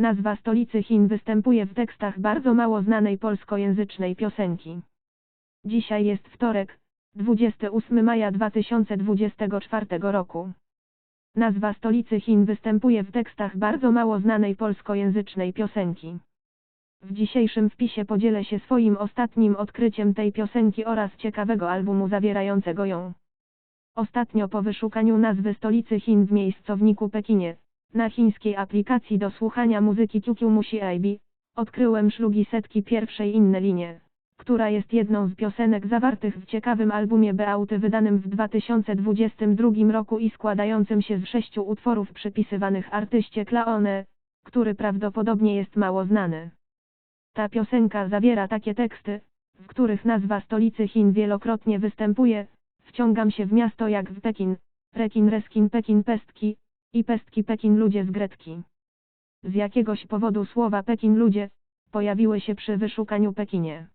Nazwa stolicy Chin występuje w tekstach bardzo mało znanej polskojęzycznej piosenki. Dzisiaj jest wtorek, 28 maja 2024 roku. Nazwa stolicy Chin występuje w tekstach bardzo mało znanej polskojęzycznej piosenki. W dzisiejszym wpisie podzielę się swoim ostatnim odkryciem tej piosenki oraz ciekawego albumu zawierającego ją. Ostatnio po wyszukaniu nazwy stolicy Chin w miejscowniku Pekinie, na chińskiej aplikacji do słuchania muzyki QQ Musi IB, odkryłem szlugi setki pierwszej inne linie, która jest jedną z piosenek zawartych w ciekawym albumie Beauty wydanym w 2022 roku i składającym się z sześciu utworów przypisywanych artyście Klaone, który prawdopodobnie jest mało znany. Ta piosenka zawiera takie teksty, w których nazwa stolicy Chin wielokrotnie występuje, wciągam się w miasto jak w Pekin, Rekin Reskin Pekin Pestki, i Pestki Pekin ludzie z Gretki. Z jakiegoś powodu słowa Pekin ludzie, pojawiły się przy wyszukaniu Pekinie.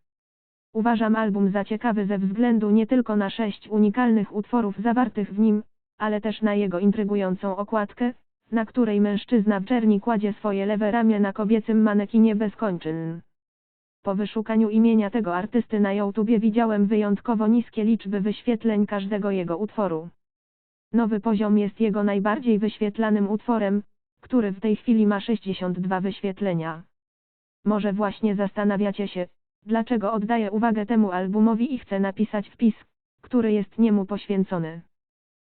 Uważam album za ciekawy ze względu nie tylko na sześć unikalnych utworów zawartych w nim, ale też na jego intrygującą okładkę, na której mężczyzna w czerni kładzie swoje lewe ramię na kobiecym manekinie bez kończyn. Po wyszukaniu imienia tego artysty na YouTubie widziałem wyjątkowo niskie liczby wyświetleń każdego jego utworu. Nowy poziom jest jego najbardziej wyświetlanym utworem, który w tej chwili ma 62 wyświetlenia. Może właśnie zastanawiacie się, dlaczego oddaję uwagę temu albumowi i chcę napisać wpis, który jest niemu poświęcony.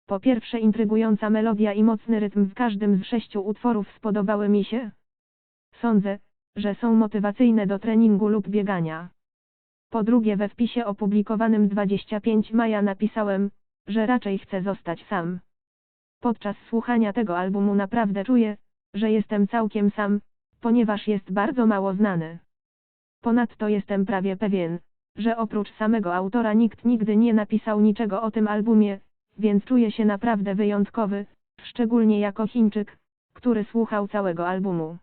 Po pierwsze intrygująca melodia i mocny rytm w każdym z sześciu utworów spodobały mi się. Sądzę, że są motywacyjne do treningu lub biegania. Po drugie we wpisie opublikowanym 25 maja napisałem, że raczej chcę zostać sam. Podczas słuchania tego albumu naprawdę czuję, że jestem całkiem sam, ponieważ jest bardzo mało znany. Ponadto jestem prawie pewien, że oprócz samego autora nikt nigdy nie napisał niczego o tym albumie, więc czuję się naprawdę wyjątkowy, szczególnie jako Chińczyk, który słuchał całego albumu.